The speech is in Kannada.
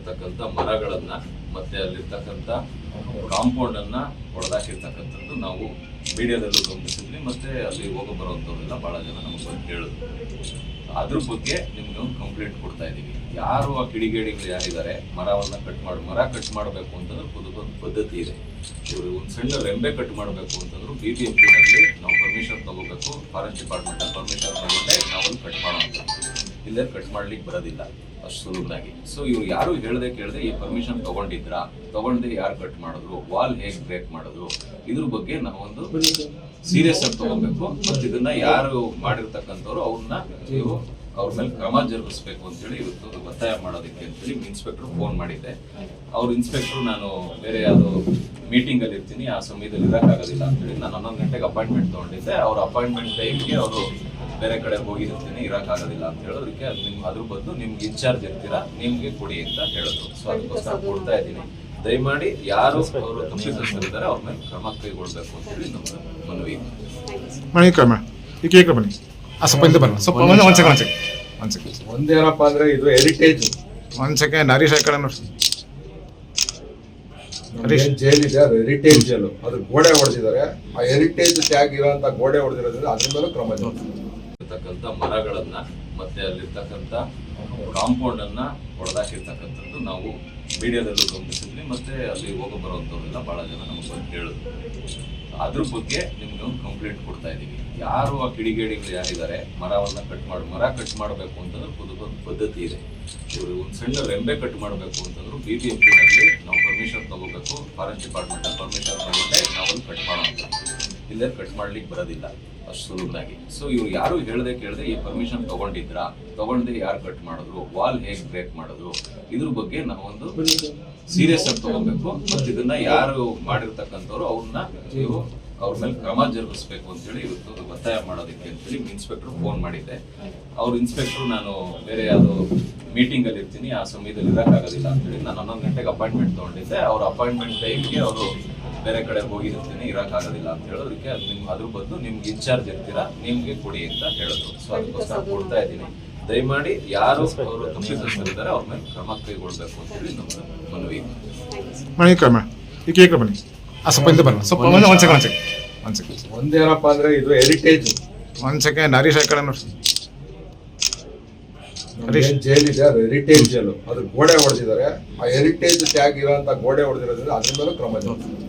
ಇರ್ತಕ್ಕಂಥ ಮರಗಳನ್ನ ಮತ್ತೆ ಅಲ್ಲಿರ್ತಕ್ಕಂಥ ಕಾಂಪೌಂಡ್ ಅನ್ನ ಹೊಡೆದಾಕಿರ್ತಕ್ಕಂಥದ್ದು ನಾವು ಮೀಡಿಯಾದಲ್ಲೂ ಗಮನಿಸಿದ್ವಿ. ಮತ್ತೆ ಅಲ್ಲಿ ಹೋಗೋ ಬರುವಂಥವ್ರೆಲ್ಲ ಬಹಳ ಜನ ನಮಗೆ ಬಂದು ಹೇಳಿದ್ರು ಅದ್ರ ಬಗ್ಗೆ ನಿಮ್ಗೆ ಒಂದು ಕಂಪ್ಲೇಂಟ್ ಕೊಡ್ತಾ ಇದ್ದೀವಿ. ಯಾರು ಆ ಕಿಡಿಗೇಡಿಗಳು ಯಾರಿದ್ದಾರೆ? ಮರವನ್ನ ಕಟ್ ಮಾಡಿ, ಮರ ಕಟ್ ಮಾಡಬೇಕು ಅಂತಂದ್ರೆ ಒಂದು ಪದ್ಧತಿ ಇದೆ. ಇವರು ಒಂದು ಸಣ್ಣ ರೆಂಬೆ ಕಟ್ ಮಾಡಬೇಕು ಅಂತಂದ್ರು ಬಿ ಬಿ ಎಂ ಪಿನಲ್ಲಿ ನಾವು ಪರ್ಮಿಷನ್ ತಗೋಬೇಕು. ಫಾರೆಸ್ಟ್ ಡಿಪಾರ್ಟ್ಮೆಂಟ್ ಪರ್ಮಿಷನ್ ತಗೊಂಡೆ ನಾವು ಕಟ್ ಮಾಡೋಂಥ ಇಲ್ಲೇ ಕಟ್ ಮಾಡ್ಲಿಕ್ಕೆ ಬರೋದಿಲ್ಲ. ಅಷ್ಟು ಸುಲಭವಾಗಿ ಸೊ ಇವ್ರು ಯಾರು ಹೇಳದೆ ಕೇಳದೆ ಈ ಪರ್ಮಿಷನ್ ತಗೊಂಡಿದ್ರಾ? ತಗೊಂಡೆ ಯಾರು ಕಟ್ ಮಾಡಿದ್ರು? ವಾಲ್ ಹೇಗ್ ಬ್ರೇಕ್ ಮಾಡಿದ್ರು? ಇದ್ರ ಬಗ್ಗೆ ನಾವೊಂದು ಸೀರಿಯಸ್ ಆಗಿ ತಗೋಬೇಕು. ಮತ್ತೆ ಇದನ್ನ ಯಾರು ಮಾಡಿರ್ತಕ್ಕಂಥವ್ರು ಅವ್ರನ್ನ ನೀವು ಅವ್ರ ಮೇಲೆ ಕ್ರಮ ಜರುಗಿಸ್ಬೇಕು ಅಂತೇಳಿ ಇವತ್ತು ಒತ್ತಾಯ ಮಾಡೋದಕ್ಕೆ ಅಂತೇಳಿ ಇನ್ಸ್ಪೆಕ್ಟರ್ ಫೋನ್ ಮಾಡಿದ್ದೆ. ಅವ್ರ ಇನ್ಸ್ಪೆಕ್ಟರ್ ನಾನು ಬೇರೆ ಯಾವ್ದೋ ಮೀಟಿಂಗ್ ಅಲ್ಲಿ ಇರ್ತೀನಿ, ಆ ಸಮಯದಲ್ಲಿ ಇರೋಕ್ಕಾಗೋದಿಲ್ಲ ಅಂತೇಳಿ ನಾನು ಹನ್ನೊಂದು ಗಂಟೆಗೆ ಅಪಾಯಿಂಟ್ಮೆಂಟ್ ತಗೊಂಡಿದ್ದೆ. ಅವ್ರ ಅಪಾಯಿಂಟ್ಮೆಂಟ್ ಟೈಮ್ಗೆ ಅವರು ಬೇರೆ ಕಡೆ ಹೋಗಿರ್ತೀನಿ ಇರೋಕ್ಕಾಗೋದಿಲ್ಲ ಅಂತ ಹೇಳೋದಕ್ಕೆ ಅದು ನಿಮ್ ಅದ್ರ ಬದಲು ನಿಮ್ಗೆ ಇನ್ಚಾರ್ಜ್ ಇರ್ತೀರಾ ನಿಮ್ಗೆ ಕೊಡಿ ಅಂತ ಹೇಳೋದು. ಸೊ ಅದಕ್ಕೋಸ್ಕರ ಕೊಡ್ತಾ ಇದ್ದೀನಿ. ದಯಮಾಡಿ ಯಾರು ಅವರು ತಪ್ಪಿತಸ್ಥರಿದ್ದಾರೆ ಅವ್ರ ಮೇಲೆ ಕ್ರಮ ಕೈಗೊಳ್ಬೇಕು ಅಂತ ಹೇಳಿ ನಮ್ಮ ಮನವಿ. ಮೇಡಮ್ ಈ ಈ ಕೇಕ್ ಬನ್ನಿ ಆ ಸ್ವಲ್ಪ ಹಿಂದೆ ಬರೋಣ ಸ್ವಲ್ಪ ಒಂದು ಒಂದು ಸೆಕೆಂಡ್ ಒಂದು ಸೆಕೆಂಡ್ ಒಂದು ಒಂದೇನಪ್ಪ ಅಂದ್ರೆ ಇದು ಹೆರಿಟೇಜ್ ಒಂದು ಸೆಕೆಂಡ್ ಹರೀಶ್ ಆ ಕಡೆ ನೋಡಿ ಜೈಲ್ ಇದೆ ಅದು ಹೆರಿಟೇಜ್ ಜೈಲು ಅದ್ರ ಗೋಡೆ ಹೊಡೆದಿದ್ದಾರೆ. ಆ ಹೆರಿಟೇಜ್ ಟ್ಯಾಗ್ ಇರೋ ಗೋಡೆ ಹೊಡೆದಿರೋದ್ರಿಂದ ಅದ್ರ ಮೇಲೂ ಕ್ರಮ ಜರುಗಿಸ್ತೀವಿ. ಇರ್ತಕ್ಕಂಥ ಮರಗಳನ್ನ ಮತ್ತೆ ಅಲ್ಲಿರ್ತಕ್ಕಂಥ ಕಾಂಪೌಂಡ್ ಅನ್ನ ಹೊಡೆದಾಕಿರ್ತಕ್ಕಂಥದ್ದು ನಾವು ಮೀಡಿಯಾದಲ್ಲೂ ಗಮನಿಸಿದ್ವಿ. ಮತ್ತೆ ಅಲ್ಲಿ ಹೋಗೋ ಬರುವಂಥವ್ರೆಲ್ಲ ಬಹಳ ಜನ ನಮಗೆ ಬಂದು ಹೇಳಿದ್ರು. ಅದ್ರ ಬಗ್ಗೆ ನಿಮ್ಗೆ ಒಂದು ಕಂಪ್ಲೇಂಟ್ ಕೊಡ್ತಾ ಇದೀವಿ ಯಾರು ಆ ಕಿಡಿಗೇಡಿಗಳು ಯಾರಿದ್ದಾರೆ? ಮರವನ್ನ ಕಟ್ ಮಾಡಿ, ಮರ ಕಟ್ ಮಾಡಬೇಕು ಅಂತಂದ್ರೆ ಒಂದು ಪದ್ಧತಿ ಇದೆ. ಇವರು ಒಂದು ಸಣ್ಣ ರೆಂಬೆ ಕಟ್ ಮಾಡಬೇಕು ಅಂತಂದ್ರು ಬಿ ಬಿ ಎಂ ನಲ್ಲಿ ನಾವು ಪರ್ಮಿಷನ್ ತಗೋಬೇಕು. ಫಾರೆಸ್ಟ್ ಡಿಪಾರ್ಟ್ಮೆಂಟ್ ಪರ್ಮಿಷನ್ ತಗೊಂಡೆ ನಾವು ಕಟ್ ಮಾಡೋಂಥ ಇಲ್ಲೇ ಕಟ್ ಮಾಡ್ಲಿಕ್ಕೆ ಬರೋದಿಲ್ಲ, ಅಷ್ಟು ಸುಲಭವಾಗಿ ಸೊ ಇವ್ರು ಯಾರು ಹೇಳದೆ ಕೇಳದೆ ಈ ಪರ್ಮಿಷನ್ ತಗೊಂಡಿದ್ರಾ, ತಗೊಂಡೆ ಯಾರು ಕಟ್ ಮಾಡಿದ್ರು ವಾಲ್ ಹೇಗ್ ಬ್ರೇಕ್ ಮಾಡಿದ್ರು, ಇದ್ರ ಬಗ್ಗೆ ನಾವೊಂದು ಸೀರಿಯಸ್ ಆಗಿ ತಗೋಬೇಕು. ಮತ್ತೆ ಇದನ್ನ ಯಾರು ಮಾಡಿರ್ತಕ್ಕಂಥವ್ರು ಅವ್ರನ್ನ ನೀವು ಅವ್ರ ಮೇಲೆ ಕ್ರಮ ಜರುಗಿಸ್ಬೇಕು ಅಂತೇಳಿ ಇವತ್ತು ಒತ್ತಾಯ ಮಾಡೋದಕ್ಕೆ ಅಂತೇಳಿ ಇನ್ಸ್ಪೆಕ್ಟರ್ ಫೋನ್ ಮಾಡಿದ್ದೆ. ಅವ್ರ ಇನ್ಸ್ಪೆಕ್ಟರ್ ನಾನು ಬೇರೆ ಯಾವುದೋ ಮೀಟಿಂಗ್ ಅಲ್ಲಿ ಇರ್ತೀನಿ, ಆ ಸಮಯದಲ್ಲಿ ಇರೋಕ್ಕಾಗೋದಿಲ್ಲ ಅಂತೇಳಿ ನಾನು ಹನ್ನೊಂದು ಗಂಟೆಗೆ ಅಪಾಯಿಂಟ್ಮೆಂಟ್ ತಗೊಂಡಿದ್ದೆ. ಅವ್ರ ಅಪಾಯಿಂಟ್ಮೆಂಟ್ ಟೈಮ್ಗೆ ಅವರು ಬೇರೆ ಕಡೆ ಹೋಗಿರ್ತೀನಿ ಇರೋಕ್ಕಾಗೋದಿಲ್ಲ ಅಂತ ಹೇಳೋದಕ್ಕೆ ಅದು ನಿಮ್ಗೆ ಅದ್ರ ಬದಲು ನಿಮ್ಗೆ ಇನ್ಚಾರ್ಜ್ ಇರ್ತೀರಾ ನಿಮ್ಗೆ ಕೊಡಿ ಅಂತ ಹೇಳೋದು. ಸೊ ಅದಕ್ಕೋಸ್ಕರ ಕೊಡ್ತಾ ಇದ್ದೀನಿ. ದಯಮಾಡಿ ಯಾರು ಅವರು ತಪ್ಪಿತಸ್ಥರಿದ್ದಾರೆ ಅವ್ರ ಮೇಲೆ ಕ್ರಮ ಕೈಗೊಳ್ಬೇಕು ಅಂತ ಹೇಳಿ ನಮ್ಮ ಮನವಿ. ಮೇಡಮ್ ಈ ಕೇಕ್ ಬನ್ನಿ ಆ ಸ್ವಲ್ಪ ಹಿಂದೆ ಬರೋಣ ಸ್ವಲ್ಪ ಒಂದು ಒಂದು ಸೆಕೆಂಡ್ ಒಂದು ಸೆಕೆಂಡ್ ಒಂದು ಸೆಕೆಂಡ್ ಒಂದೇನಪ್ಪ ಅಂದ್ರೆ ಇದು ಹೆರಿಟೇಜ್ ಒಂದು ಸೆಕೆಂಡ್ ಹರೀಶ್ ಆ ಕಡೆ ನೋಡಿ ಜೈಲ್ ಇದೆ ಅದು ಹೆರಿಟೇಜ್ ಜೈಲು ಅದ್ರ ಗೋಡೆ ಹೊಡೆದಿದ್ದಾರೆ. ಆ ಹೆರಿಟೇಜ್ ಟ್ಯಾಗ್ ಇರೋ ಗೋಡೆ ಹೊಡೆದಿರೋದ್ರಿಂದ ಅದ್ರ ಮೇಲೂ ಕ್ರಮ ಜರುಗಿಸ್ತೀವಿ.